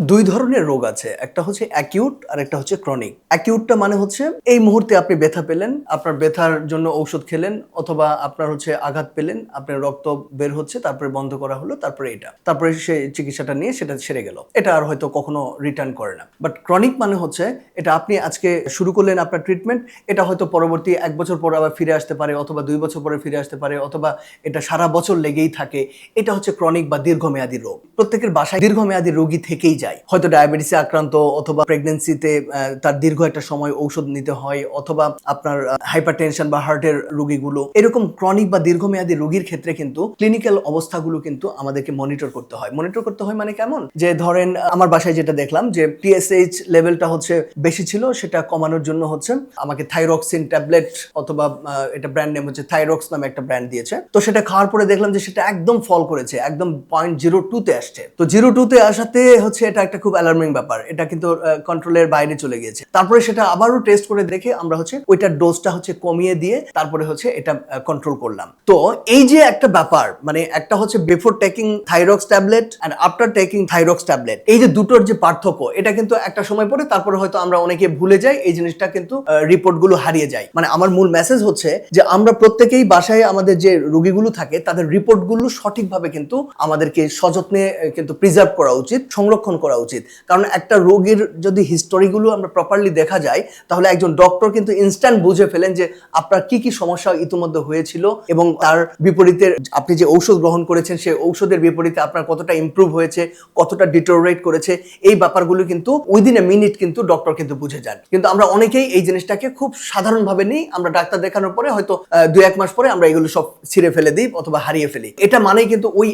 দুই ধরনের রোগ আছে, একটা হচ্ছে অ্যাকিউট আর একটা হচ্ছে ক্রনিক অ্যাকিউটটা মানে হচ্ছে এই মুহূর্তে আপনি ব্যথা পেলেন, আপনার ব্যথার জন্য ঔষধ খেলেন অথবা আপনার হচ্ছে আঘাত পেলেন, আপনার রক্ত বের হচ্ছে, তারপরে বন্ধ করা হলো, তারপরে এটা। তারপরে সেই চিকিৎসাটা নিয়ে সেটা সেরে গেল। এটা আর হয়তো কখনো রিটার্ন করে না। বাট ক্রনিক মানে হচ্ছে এটা আপনি আজকে শুরু করলেন আপনার ট্রিটমেন্ট এটা হয়তো পরবর্তী এক বছর পর আবার ফিরে আসতে পারে অথবা দুই বছর পরে ফিরে আসতে পারে অথবা এটা সারা বছর লেগেই থাকে। এটা হচ্ছে ক্রনিক বা দীর্ঘমেয়াদী রোগ। প্রত্যেকের বাসায় দীর্ঘমেয়াদী রোগী থেকেই যায়। হয়তো ডায়াবেটিসে আক্রান্ত অথবা প্রেগনেন্সিতে তার দীর্ঘ একটা সময় ঔষধ নিতে হয় অথবা আপনার হাইপার টেনশন বা হার্টের রোগীগুলো। এরকম ক্রনিক বা দীর্ঘমেয়াদী রোগীর ক্ষেত্রে কিন্তু ক্লিনিক্যাল অবস্থাগুলো কিন্তু আমাদেরকে মনিটর করতে হয়। মনিটর করতে হয় মানে কেমন? যে ধরেন, আমার বাসায় যেটা দেখলাম যে টিএসএইচ লেভেলটা হচ্ছে বেশি ছিল, সেটা কমানোর জন্য হচ্ছে আমাকে থাইরক্সিন ট্যাবলেট অথবা এটা ব্র্যান্ড নেম হচ্ছে থাইরক্স নামে একটা ব্র্যান্ড দিয়েছে। তো সেটা খাওয়ার পরে দেখলাম যে সেটা একদম ফল করেছে, একদম পয়েন্ট জিরো টুতে আসছে। তো জিরো টুতে আসাতে হচ্ছে এটা একটা খুব অ্যালার্মিং ব্যাপার। এটা কিন্তু কন্ট্রোলের বাইরে চলে গিয়েছে। তারপরে সেটা আবারও টেস্ট করে দেখে আমরা হচ্ছে ওইটার ডোজটা হচ্ছে কমিয়ে দিয়ে তারপরে হচ্ছে এটা কন্ট্রোল করলাম। তো এই যে একটা ব্যাপার মানে একটা হচ্ছে before taking Thyrox tablet and after taking Thyrox tablet এই যে দুটোর যে পার্থক্য, এটা কিন্তু একটা সময় পরে তারপরে হয়তো আমরা অনেকে ভুলে যাই, এই জিনিসটা কিন্তু রিপোর্টগুলো হারিয়ে যায়। মানে আমার মূল মেসেজ হচ্ছে যে আমরা প্রত্যেকেই বাসায় আমাদের যে রোগীগুলো থাকে, তাদের রিপোর্টগুলো সঠিকভাবে কিন্তু আমাদেরকে সযত্নে কিন্তু প্রিজার্ভ করা উচিত, সংরক্ষণ করা উচিত। কারণ একটা রোগীর যদি হিস্টোরিগুলো আমরা প্রপারলি দেখা যায়, তাহলে একজন ডক্টর কিন্তু ইনস্ট্যান্ট বুঝে ফেলেন যে আপনার কি কি সমস্যা ইতিমধ্যে হয়েছিল এবং তার বিপরীতে আপনি যে ঔষধ গ্রহণ করেছেন, সেই ঔষধের বিপরীতে আপনার কতটা ইমপ্রুভ হয়েছে, কতটা ডিটোরেট করেছে, এই ব্যাপারগুলো কিন্তু উইদিন এ মিনিট কিন্তু ডক্টর কিন্তু বুঝে যান। কিন্তু আমরা অনেকেই এই জিনিসটাকে খুব সাধারণভাবে নিই, আমরা ডাক্তার দেখানোর পরে হয়তো দুই এক মাস পরে আমরা এগুলো সব ছিঁড়ে ফেলে দিই অথবা হারিয়ে ফেলি। এটা মানেই কিন্তু ওই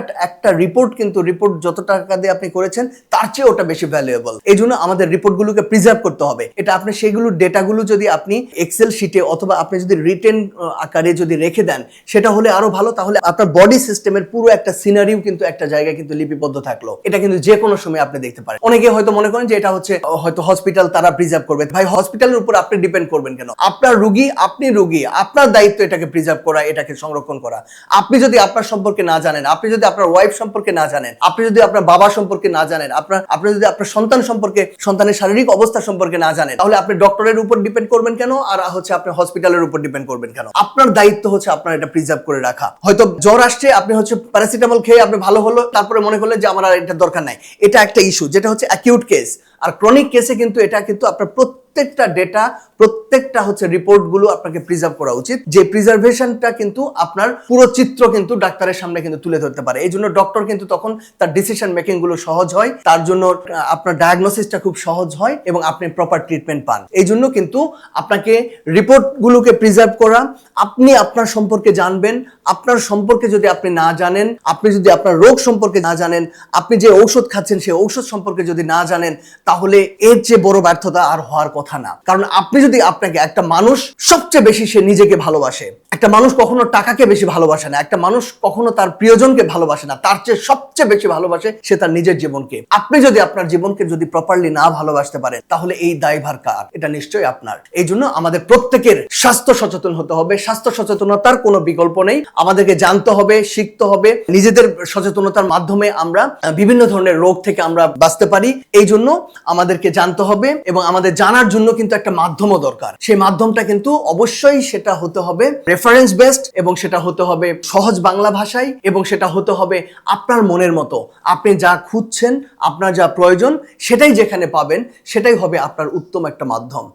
একটা একটা রিপোর্ট কিন্তু রিপোর্ট যত টাকা দিয়ে আপনি করেছেন, তার চেয়ে ওটা বেশি ভ্যালুয়েবল এই জন্য আমাদের রিপোর্টগুলোকে প্রিজার্ভ করতে হবে। এটা আপনি সেগুলো ডেটাগুলো যদি আপনি এক্সেল শিটে অথবা আপনি যদি রিটেন আকারে যদি রেখে দেন, সেটা হলে আরও ভালো। তাহলে আপনার বডি সিস্টেমের পুরো একটা সিনারিও কিন্তু একটা জায়গায় কিন্তু লিপিবদ্ধ থাকল। এটা কিন্তু যে কোনো সময় আপনি দেখতে পারেন। অনেকে হয়তো মনে করেন যে এটা হচ্ছে হয়তো হসপিটাল তারা প্রিজার্ভ করবে। ভাই হসপিটালের উপর আপনি ডিপেন্ড করবেন কেন? আপনার রুগী, আপনি রুগী, আপনার দায়িত্ব এটাকে প্রিজার্ভ করা, এটাকে সংরক্ষণ করা। আপনি যদি আপনার সম্পর্কে না জানেন, আপনি যদি আপনার ওয়াইফ সম্পর্কে না জানেন, আপনি যদি আপনার বাবা সম্পর্কে না জানেন, আপনার, আপনি যদি আপনার সন্তান সম্পর্কে, সন্তানের শারীরিক অবস্থা সম্পর্কে না জানেন, তাহলে আপনি ডক্টরের উপর ডিপেন্ড করবেন কেন? আর হচ্ছে আপনি হসপিটালের উপর ডিপেন্ড করবেন কেন? আপনার দায়িত্ব হচ্ছে আপনার এটা প্রিজার্ভ করে রাখা। হয়তো জ্বর আসছে, আপনি হচ্ছে প্যারাসিটামল খেয়ে আপনি ভালো হলো, তারপরে মনে করলেন যে আমার আর এটা দরকার নাই। এটা একটা ইস্যু যেটা হচ্ছে অ্যাকিউট কেস আর ক্রনিক কেসে কিন্তু এটা কিন্তু আপনার প্রত্যেকটা ডেটা প্রত্যেকটা হচ্ছে রিপোর্টগুলো আপনাকে প্রিজার্ভ করা উচিত। যে প্রিজার্ভেশনটা কিন্তু আপনার পুরো চিত্র কিন্তু ডাক্তারের সামনে কিন্তু তুলে ধরতে পারে। এই জন্য ডক্টর কিন্তু তখন তার ডিসিশন মেকিংগুলো সহজ হয়, তার জন্য আপনার ডায়াগনোসিসটা খুব সহজ হয় এবং আপনি প্রপার ট্রিটমেন্ট পান। এই জন্য কিন্তু আপনাকে রিপোর্টগুলোকে প্রিজার্ভ করা, আপনি আপনার সম্পর্কে জানবেন, আপনার সম্পর্কে যদি আপনি না জানেন, আপনি যদি আপনার রোগ সম্পর্কে না জানেন, আপনি যে ঔষধ খাচ্ছেন সেই ঔষধ সম্পর্কে যদি না জানেন, তাহলে এর চেয়ে বড় ব্যর্থতা আর হওয়ার কথা না। কারণ আপনি যদি আপনাকে একটা মানুষ সবচেয়ে বেশি সে নিজেকে ভালোবাসে, একটা মানুষ কখনো টাকাকে বেশি ভালোবাসে না, একটা মানুষ কখনো তার প্রিয়জনকে ভালোবাসে না, তার চেয়ে সবচেয়ে বেশি ভালোবাসে সে তার নিজের জীবনকে। আপনি যদি আপনার জীবনকে যদি প্রপারলি না ভালোবাসতে পারেন, তাহলে এই দায়ভার কার? এটা নিশ্চয়ই আপনার। এই জন্য আমাদের প্রত্যেকের স্বাস্থ্য সচেতন হতে হবে। স্বাস্থ্য সচেতনতার কোনো বিকল্প নেই। আমাদেরকে জানতে হবে, শিখতে হবে। নিজেদের সচেতনতার মাধ্যমে আমরা বিভিন্ন ধরনের রোগ থেকে আমরা বাঁচতে পারি। এই জন্য আমাদেরকে জানতে হবে এবং আমাদের জানার জন্য কিন্তু একটা মাধ্যমও দরকার। সেই মাধ্যমটা কিন্তু অবশ্যই সেটা হতে হবে রেফারেন্স বেসড এবং সেটা হতে হবে সহজ বাংলা ভাষায় এবং সেটা হতে হবে আপনার মনের মতো। আপনি যা খুঁজছেন, আপনার যা প্রয়োজন, সেটাই যেখানে পাবেন, সেটাই হবে আপনার উত্তম একটা মাধ্যম।